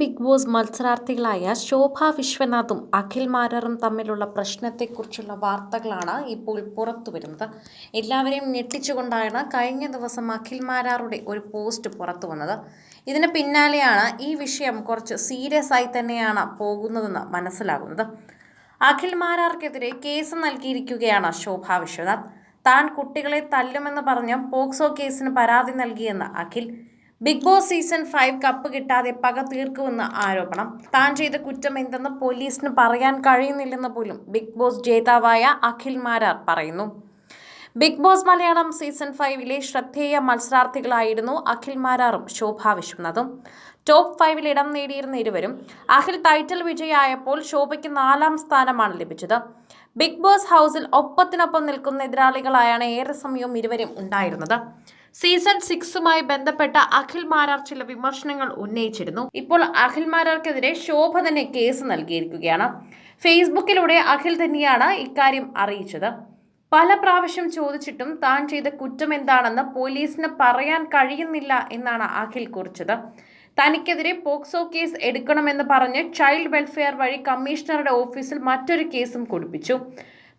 Big Boss മത്സരാർത്ഥികളായ ശോഭ വിശ്വനാഥും അഖിൽ മാരറും തമ്മിലുള്ള പ്രശ്നത്തെക്കുറിച്ചുള്ള വാർത്തകളാണ് ഇപ്പോൾ പുറത്തു വരുന്നത്. എല്ലാവരെയും ഞെട്ടിച്ചുകൊണ്ടാണ് കഴിഞ്ഞ ദിവസം അഖിൽ മാരാറുടെ ഒരു പോസ്റ്റ് പുറത്തു വന്നത്. ഇതിന് പിന്നാലെയാണ് ഈ വിഷയം കുറച്ച് സീരിയസ് ആയി തന്നെയാണ് പോകുന്നതെന്ന് മനസ്സിലാകുന്നത്. അഖിൽ മാരാർക്കെതിരെ കേസ് നൽകിയിരിക്കുകയാണ് ശോഭ വിശ്വനാഥ്. താൻ കുട്ടികളെ തല്ലുമെന്ന് പറഞ്ഞ് പോക്സോ കേസിന് പരാതി നൽകിയെന്ന് Akhil. Bigg Boss season five cup കിട്ടാതെ പക തീർക്കുമെന്ന് ആരോപണം. താൻ ചെയ്ത കുറ്റം എന്തെന്ന് പോലീസിന് പറയാൻ കഴിയുന്നില്ലെന്ന് പോലും ബിഗ് ബോസ് ജേതാവായ അഖിൽ മാരാർ പറയുന്നു. ബിഗ് ബോസ് മലയാളം സീസൺ ഫൈവിലെ ശ്രദ്ധേയ മത്സരാർത്ഥികളായിരുന്നു അഖിൽ മാരാറും ശോഭ വിശ്വനാഥും. ടോപ്പ് ഫൈവിൽ ഇടം നേടിയിരുന്ന ഇരുവരും അഖിൽ ടൈറ്റിൽ വിജയായപ്പോൾ ശോഭയ്ക്ക് നാലാം സ്ഥാനമാണ് ലഭിച്ചത്. ബിഗ് ബോസ് ഹൗസിൽ ഒപ്പത്തിനൊപ്പം നിൽക്കുന്ന എതിരാളികളായാണ് ഏറെ സമയവും ഇരുവരും ഉണ്ടായിരുന്നത്. സീസൺ സിക്സുമായി ബന്ധപ്പെട്ട അഖിൽ മാരാർ ചില വിമർശനങ്ങൾ ഉന്നയിച്ചിരുന്നു. ഇപ്പോൾ അഖിൽ മാരാർക്കെതിരെ ശോഭ തന്നെ കേസ് നൽകിയിരിക്കുകയാണ്. ഫേസ്ബുക്കിലൂടെ അഖിൽ തന്നെയാണ് ഇക്കാര്യം അറിയിച്ചത്. പല പ്രാവശ്യം ചോദിച്ചിട്ടും താൻ ചെയ്ത കുറ്റം എന്താണെന്ന് പോലീസിന് പറയാൻ കഴിയുന്നില്ല എന്നാണ് അഖിൽ കുറിച്ചത്. തനിക്കെതിരെ പോക്സോ കേസ് എടുക്കണമെന്ന് പറഞ്ഞ് ചൈൽഡ് വെൽഫെയർ വഴി കമ്മീഷണറുടെ ഓഫീസിൽ മറ്റൊരു കേസും കൊടുപ്പിച്ചു.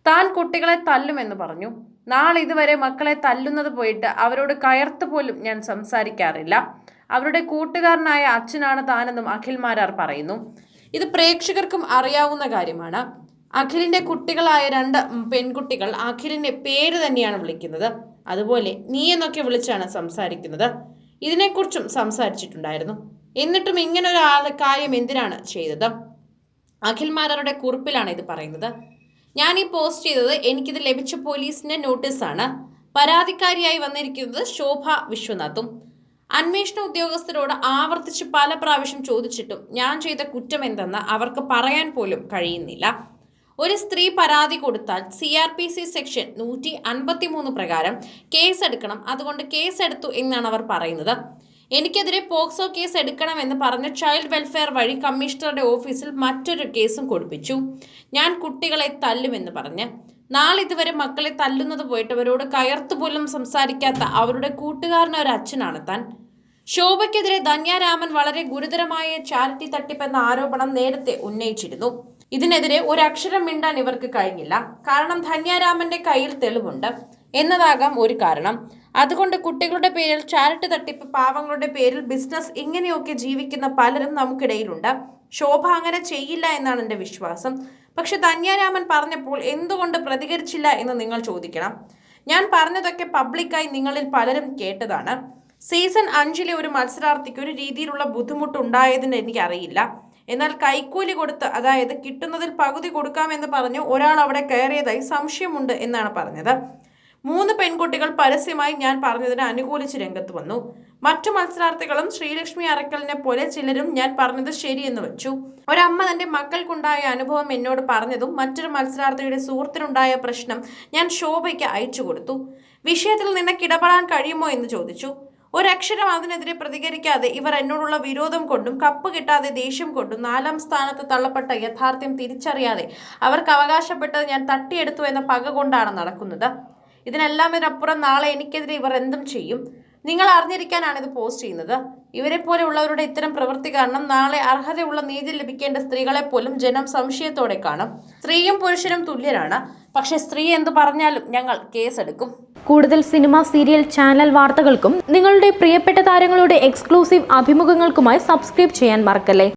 താൻ കുട്ടികളെ തല്ലുമെന്ന് പറഞ്ഞു. നാളെ ഇതുവരെ മക്കളെ തല്ലുന്നത് പോയിട്ട് അവരോട് കയർത്ത് പോലും ഞാൻ സംസാരിക്കാറില്ല. അവരുടെ കൂട്ടുകാരനായ അച്ഛനാണ് താനെന്നും അഖിൽ മാരാർ പറയുന്നു. ഇത് പ്രേക്ഷകർക്കും അറിയാവുന്ന കാര്യമാണ്. അഖിലിന്റെ കുട്ടികളായ രണ്ട് പെൺകുട്ടികൾ അഖിലിന്റെ പേര് തന്നെയാണ് വിളിക്കുന്നത്. അതുപോലെ നീ എന്നൊക്കെ വിളിച്ചാണ് സംസാരിക്കുന്നത്. ഇതിനെക്കുറിച്ചും സംസാരിച്ചിട്ടുണ്ടായിരുന്നു. എന്നിട്ടും ഇങ്ങനെ ഒരാൾ കാര്യം എന്തിനാണ് ചെയ്തത്? അഖിൽ മാരാരുടെ കുറിപ്പിലാണ് ഇത് പറയുന്നത്. ഞാൻ ഈ പോസ്റ്റ് ചെയ്തത് എനിക്കിത് ലഭിച്ച പോലീസിന്റെ നോട്ടീസാണ്. പരാതിക്കാരിയായി വന്നിരിക്കുന്നത് ശോഭ വിശ്വനാഥും. അന്വേഷണ ഉദ്യോഗസ്ഥരോട് ആവർത്തിച്ച് പല പ്രാവശ്യം ചോദിച്ചിട്ടും ഞാൻ ചെയ്ത കുറ്റം എന്തെന്ന് അവർക്ക് പറയാൻ പോലും കഴിയുന്നില്ല. ഒരു സ്ത്രീ പരാതി കൊടുത്താൽ C R P C section നൂറ്റി അൻപത്തി മൂന്ന് പ്രകാരം കേസെടുക്കണം. അതുകൊണ്ട് കേസെടുത്തു എന്നാണ് അവർ പറയുന്നത്. എനിക്കെതിരെ പോക്സോ കേസ് എടുക്കണമെന്ന് പറഞ്ഞ് ചൈൽഡ് വെൽഫെയർ വഴി കമ്മീഷണറുടെ ഓഫീസിൽ മറ്റൊരു കേസും കൊടുപ്പിച്ചു. ഞാൻ കുട്ടികളെ തല്ലുമെന്ന് പറഞ്ഞ്. നാളിതുവരെ മക്കളെ തല്ലുന്നത് പോയിട്ട് അവരോട് കയർത്തുപോലും സംസാരിക്കാത്ത അവരുടെ കൂട്ടുകാരന ഒരു അച്ഛനാണ് താൻ. ശോഭയ്ക്കെതിരെ ധന്യാരാമൻ വളരെ ഗുരുതരമായ ചാരിറ്റി തട്ടിപ്പെന്ന ആരോപണം നേരത്തെ ഉന്നയിച്ചിരുന്നു. ഇതിനെതിരെ ഒരു അക്ഷരം മിണ്ടാൻ ഇവർക്ക് കഴിഞ്ഞില്ല. കാരണം ധന്യാരാമന്റെ കയ്യിൽ തെളിവുണ്ട്. എന്നതാകാം ഒരു കാരണം. അതുകൊണ്ട് കുട്ടികളുടെ പേരിൽ ചാരിറ്റി തട്ടിപ്പ് പാവങ്ങളുടെ പേരിൽ ബിസിനസ് ഇങ്ങനെയൊക്കെ ജീവിക്കുന്ന പലരും നമുക്കിടയിലുണ്ട്. ശോഭ അങ്ങനെ ചെയ്യില്ല എന്നാണ് എന്റെ വിശ്വാസം. പക്ഷെ ധന്യാരാമൻ പറഞ്ഞപ്പോൾ എന്തുകൊണ്ട് പ്രതികരിച്ചില്ല എന്ന് നിങ്ങൾ ചോദിക്കണം. ഞാൻ പറഞ്ഞതൊക്കെ പബ്ലിക്കായി നിങ്ങളിൽ പലരും കേട്ടതാണ്. സീസൺ അഞ്ചിലെ ഒരു മത്സരാർത്ഥിക്ക് ഒരു രീതിയിലുള്ള ബുദ്ധിമുട്ടുണ്ടായതിന് എനിക്കറിയില്ല. എന്നാൽ കൈക്കൂലി കൊടുത്ത് അതായത് കിട്ടുന്നതിൽ പകുതി കൊടുക്കാമെന്ന് പറഞ്ഞു ഒരാൾ അവിടെ കയറിയതായി സംശയമുണ്ട് എന്നാണ് പറഞ്ഞത്. മൂന്ന് പെൺകുട്ടികൾ പരസ്യമായി ഞാൻ പറഞ്ഞതിന് അനുകൂലിച്ച് രംഗത്ത് വന്നു. മറ്റു മത്സരാർത്ഥികളും ശ്രീലക്ഷ്മി അറക്കലിനെ പോലെ ചിലരും ഞാൻ പറഞ്ഞത് ശരിയെന്ന് വെച്ചു. ഒരമ്മ തന്റെ മക്കൾക്കുണ്ടായ അനുഭവം എന്നോട് പറഞ്ഞതും മറ്റൊരു മത്സരാർത്ഥിയുടെ സുഹൃത്തിനുണ്ടായ പ്രശ്നം ഞാൻ ശോഭയ്ക്ക് അയച്ചു കൊടുത്തു. വിഷയത്തിൽ നിനക്ക് ഇടപെടാൻ കഴിയുമോ എന്ന് ചോദിച്ചു. ഒരക്ഷരം അതിനെതിരെ പ്രതികരിക്കാതെ ഇവർ എന്നോടുള്ള വിരോധം കൊണ്ടും കപ്പ് കിട്ടാതെ ദേഷ്യം കൊണ്ടും നാലാം സ്ഥാനത്ത് തള്ളപ്പെട്ട യഥാർത്ഥ്യം തിരിച്ചറിയാതെ അവർക്ക് അവകാശപ്പെട്ടത് ഞാൻ തട്ടിയെടുത്തു എന്ന പക കൊണ്ടാണ് നടക്കുന്നത്. ഇതിനെല്ലാം ഇതിനപ്പുറം നാളെ എനിക്കെതിരെ ഇവർ എന്തും ചെയ്യും. നിങ്ങൾ അറിഞ്ഞിരിക്കാനാണ് ഇത് പോസ്റ്റ് ചെയ്യുന്നത്. ഇവരെ പോലെയുള്ളവരുടെ ഇത്തരം പ്രവൃത്തി കാരണം നാളെ അർഹതയുള്ള നീതി ലഭിക്കേണ്ട സ്ത്രീകളെ പോലും ജനം സംശയത്തോടെ കാണും. സ്ത്രീയും പുരുഷനും തുല്യരാണ്. പക്ഷെ സ്ത്രീ എന്തു പറഞ്ഞാലും ഞങ്ങൾ കേസെടുക്കും. കൂടുതൽ സിനിമ സീരിയൽ ചാനൽ വാർത്തകൾക്കും നിങ്ങളുടെ പ്രിയപ്പെട്ട താരങ്ങളുടെ എക്സ്ക്ലൂസീവ് അഭിമുഖങ്ങൾക്കുമായി സബ്സ്ക്രൈബ് ചെയ്യാൻ മറക്കല്ലേ?